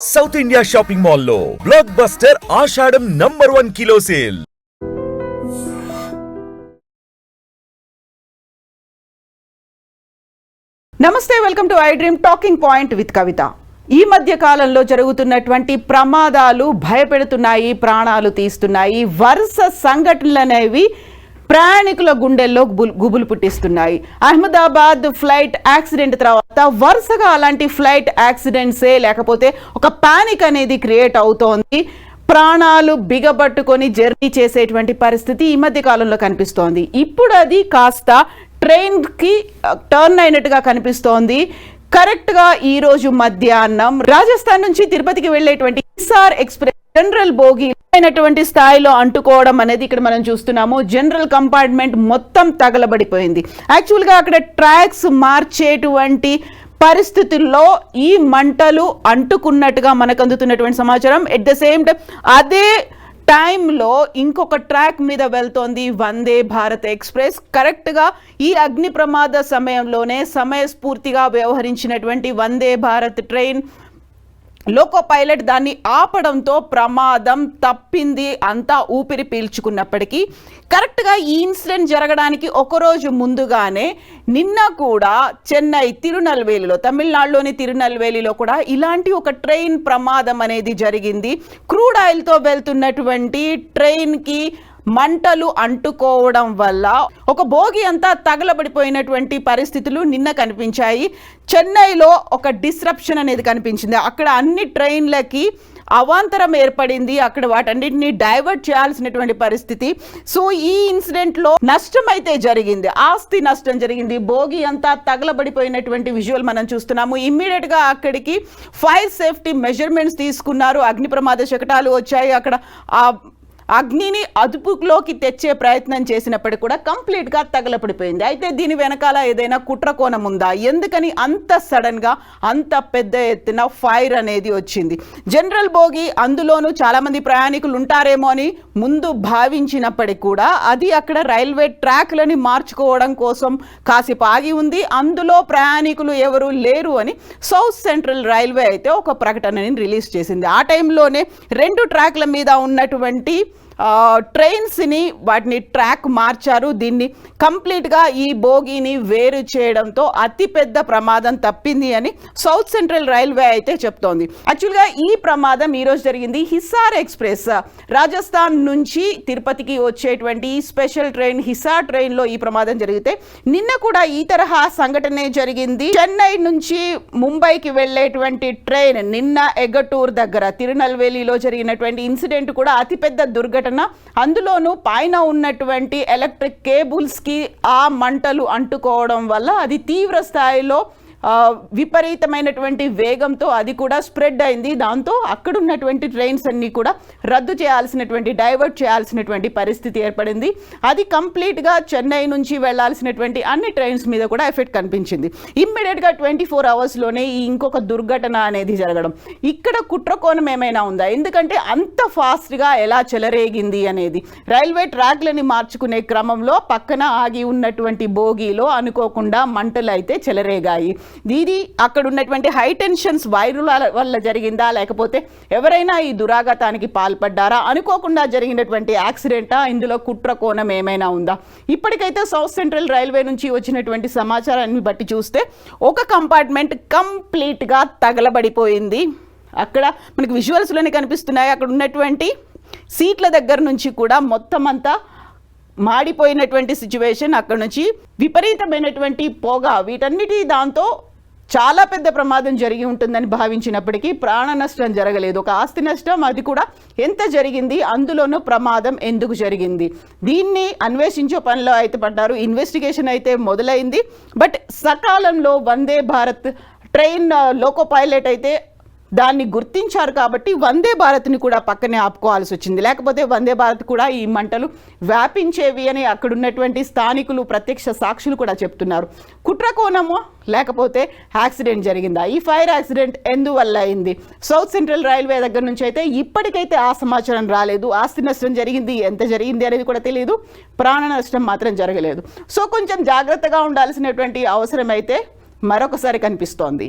South India shopping మాల్లో blockbuster Ashadham number one kilo sale నమస్తే welcome to iDream talking point with Kavitha ఈ మధ్య కాలంలో జరుగుతున్నటువంటి ప్రమాదాలు భయపెడుతున్నాయి ప్రాణాలు తీస్తున్నాయి. వరుస సంఘటనలు అనేవి ప్రయాణికుల గుండెల్లో గుబులు- గుబులు పుట్టిస్తున్నాయి. అహ్మదాబాద్ ఫ్లైట్ యాక్సిడెంట్ తర్వాత వరుసగా అలాంటి ఫ్లైట్ యాక్సిడెంట్సే లేకపోతే ఒక పానిక్ అనేది క్రియేట్ అవుతోంది. ప్రాణాలు బిగబట్టుకొని జర్నీ చేసేటువంటి పరిస్థితి ఈ మధ్య కాలంలో కనిపిస్తోంది. ఇప్పుడు అది కాస్త ట్రైన్కి టర్న్ అయినట్టుగా కనిపిస్తోంది. కరెక్ట్గా ఈ రోజు మధ్యాహ్నం రాజస్థాన్ నుంచి తిరుపతికి వెళ్ళేటువంటి హిసార్ ఎక్స్ప్రెస్ జనరల్ బోగి అయినటువంటి స్థాయిలో అంటుకోవడం అనేది ఇక్కడ మనం చూస్తున్నాము. జనరల్ కంపార్ట్మెంట్ మొత్తం తగలబడిపోయింది. యాక్చువల్గా అక్కడ ట్రాక్స్ మార్చేటువంటి పరిస్థితుల్లో ఈ మంటలు అంటుకున్నట్టుగా మనకు అందుతున్నటువంటి సమాచారం. ఎట్ ద సేమ్ టైం అదే టైంలో ఇంకొక ట్రాక్ మీద వెళ్తోంది వందే భారత్ ఎక్స్ప్రెస్. కరెక్ట్గా ఈ అగ్ని ప్రమాద సమయంలోనే సమయస్ఫూర్తిగా వ్యవహరించినటువంటి Vande Bharat train loco pilot దాన్ని ఆపడంతో ప్రమాదం తప్పింది అంతా ఊపిరి పీల్చుకున్నప్పటికీ కరెక్ట్గా ఈ ఇన్సిడెంట్ జరగడానికి ఒకరోజు ముందుగానే నిన్న కూడా చెన్నై తిరునల్వేలిలో తమిళనాడులోని తిరునల్వేలిలో కూడా ఇలాంటి ఒక ట్రైన్ ప్రమాదం అనేది జరిగింది. క్రూడ్ ఆయిల్తో వెళ్తున్నటువంటి ట్రైన్కి మంటలు అంటుకోవడం వల్ల ఒక భోగి అంతా తగలబడిపోయినటువంటి పరిస్థితులు నిన్న కనిపించాయి. చెన్నైలో ఒక డిస్రప్షన్ అనేది కనిపించింది. అక్కడ అన్ని ట్రైన్లకి అవాంతరం ఏర్పడింది. అక్కడ వాటన్నిటిని డైవర్ట్ చేయాల్సినటువంటి పరిస్థితి. సో ఈ ఇన్సిడెంట్లో నష్టం అయితే జరిగింది. ఆస్తి నష్టం జరిగింది. భోగి అంతా తగలబడిపోయినటువంటి విజువల్ మనం చూస్తున్నాము. ఇమ్మీడియట్గా అక్కడికి ఫైర్ సేఫ్టీ మెజర్మెంట్స్ తీసుకున్నారు. అగ్ని ప్రమాద శకటాలు వచ్చాయి. అక్కడ ఆ అగ్నిని అదుపులోకి తెచ్చే ప్రయత్నం చేసినప్పటికీ కూడా కంప్లీట్గా తగలపడిపోయింది. అయితే దీని వెనకాల ఏదైనా కుట్ర కోణం ఉందా? ఎందుకని అంత సడన్గా అంత పెద్ద ఎత్తున ఫైర్ అనేది వచ్చింది. జనరల్ బోగి అందులోనూ చాలామంది ప్రయాణికులు ఉంటారేమో అని ముందు భావించినప్పటికీ కూడా అది అక్కడ రైల్వే ట్రాక్లని మార్చుకోవడం కోసం కాసేపు ఆగి ఉంది. అందులో ప్రయాణికులు ఎవరు లేరు అని సౌత్ సెంట్రల్ రైల్వే అయితే ఒక ప్రకటనని రిలీజ్ చేసింది. ఆ టైంలోనే రెండు ట్రాక్ల మీద ఉన్నటువంటి ట్రైన్స్ని వాటిని ట్రాక్ మార్చారు. దీన్ని కంప్లీట్గా ఈ బోగీని వేరు చేయడంతో అతిపెద్ద ప్రమాదం తప్పింది అని సౌత్ సెంట్రల్ రైల్వే అయితే చెప్తోంది. యాక్చువల్గా ఈ ప్రమాదం ఈరోజు జరిగింది హిసార్ ఎక్స్ప్రెస్. రాజస్థాన్ నుంచి తిరుపతికి వచ్చేటువంటి స్పెషల్ ట్రైన్ హిసార్ ట్రైన్లో ఈ ప్రమాదం జరిగితే నిన్న కూడా ఈ తరహా సంఘటనే జరిగింది. చెన్నై నుంచి ముంబైకి వెళ్ళేటువంటి ట్రైన్ నిన్న ఎగటూర్ దగ్గర తిరునల్వేలిలో జరిగినటువంటి ఇన్సిడెంట్ కూడా అతిపెద్ద దుర్ఘటన అందులోనూ పైన ఉన్నటువంటి ఎలక్ట్రిక్ కేబుల్స్కి ఆ మంటలు అంటుకోవడం వల్ల అది తీవ్ర స్థాయిలో విపరీతమైనటువంటి వేగంతో అది కూడా స్ప్రెడ్ అయింది. దాంతో అక్కడ ఉన్నటువంటి ట్రైన్స్ అన్నీ కూడా రద్దు చేయాల్సినటువంటి డైవర్ట్ చేయాల్సినటువంటి పరిస్థితి ఏర్పడింది. అది కంప్లీట్గా చెన్నై నుంచి వెళ్ళాల్సినటువంటి అన్ని ట్రైన్స్ మీద కూడా ఎఫెక్ట్ కనిపించింది. ఇమ్మీడియట్గా ట్వంటీ ఫోర్ అవర్స్లోనే ఈ ఇంకొక దుర్ఘటన అనేది జరగడం. ఇక్కడ కుట్రకోణం ఏమైనా ఉందా? ఎందుకంటే అంత ఫాస్ట్గా ఎలా చెలరేగింది అనేది. రైల్వే ట్రాక్లని మార్చుకునే క్రమంలో పక్కన ఆగి ఉన్నటువంటి బోగీలో అనుకోకుండా మంటలు అయితే చెలరేగాయి. ఇది అక్కడ ఉన్నటువంటి హై టెన్షన్స్ వైరుల వల్ల జరిగిందా? లేకపోతే ఎవరైనా ఈ దురాఘాతానికి పాల్పడ్డారా? అనుకోకుండా జరిగినటువంటి యాక్సిడెంటా? ఇందులో కుట్ర కోణం ఏమైనా ఉందా? ఇప్పటికైతే సౌత్ సెంట్రల్ రైల్వే నుంచి వచ్చినటువంటి సమాచారాన్ని బట్టి చూస్తే ఒక కంపార్ట్మెంట్ కంప్లీట్గా తగలబడిపోయింది. అక్కడ మనకి విజువల్స్లోనే కనిపిస్తున్నాయి. అక్కడ ఉన్నటువంటి సీట్ల దగ్గర నుంచి కూడా మొత్తం అంతా మాడిపోయినటువంటి సిచ్యువేషన్ అక్కడ నుంచి విపరీతమైనటువంటి పొగ వీటన్నిటి దాంతో చాలా పెద్ద ప్రమాదం జరిగి ఉంటుందని భావించినప్పటికీ ప్రాణ నష్టం జరగలేదు. ఒక ఆస్తి నష్టం అది కూడా ఎంత జరిగింది అందులోనూ ప్రమాదం ఎందుకు జరిగింది? దీన్ని అన్వేషించే పనిలో అయితే పడ్డారు ఇన్వెస్టిగేషన్ అయితే మొదలైంది. బట్ సకాలంలో Vande Bharat train uh, loco pilot అయితే దాన్ని గుర్తించారు కాబట్టి వందే భారత్ని కూడా పక్కనే ఆపుకోవాల్సి వచ్చింది. లేకపోతే వందే భారత్ కూడా ఈ మంటలు వ్యాపించేవి అని అక్కడ ఉన్నటువంటి స్థానికులు ప్రత్యక్ష సాక్షులు కూడా చెప్తున్నారు. కుట్ర కోణమో లేకపోతే యాక్సిడెంట్ జరిగిందా? ఈ ఫైర్ యాక్సిడెంట్ ఎందువల్ల అయింది? సౌత్ సెంట్రల్ రైల్వే దగ్గర నుంచి అయితే ఇప్పటికైతే ఆ సమాచారం రాలేదు. ఆస్తి నష్టం జరిగింది ఎంత జరిగింది అనేది కూడా తెలియదు ప్రాణ నష్టం మాత్రం జరగలేదు. సో కొంచెం జాగ్రత్తగా ఉండాల్సినటువంటి అవసరం అయితే మరొకసారి కనిపిస్తోంది.